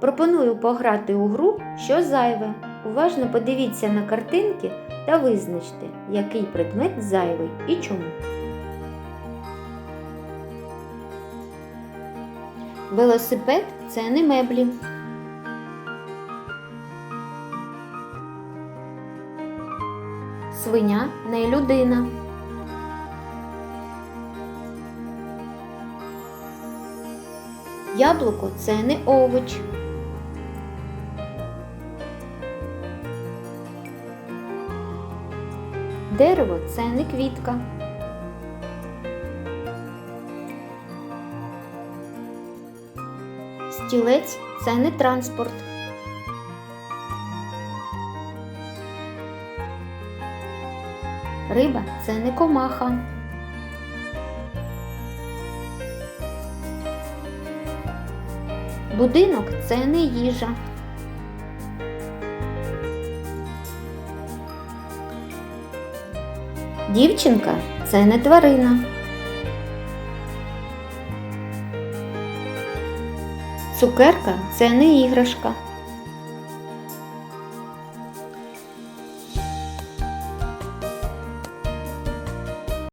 Пропоную пограти у гру Що зайве. Уважно подивіться на картинки та визначте, який предмет зайвий і чому. Велосипед це не меблі. Свиня не людина. Яблуко це не овоч. Дерево це не квітка. Стілець це не транспорт. Риба це не комаха. Будинок це не їжа. Дівчинка це не тварина. Цукерка це не іграшка.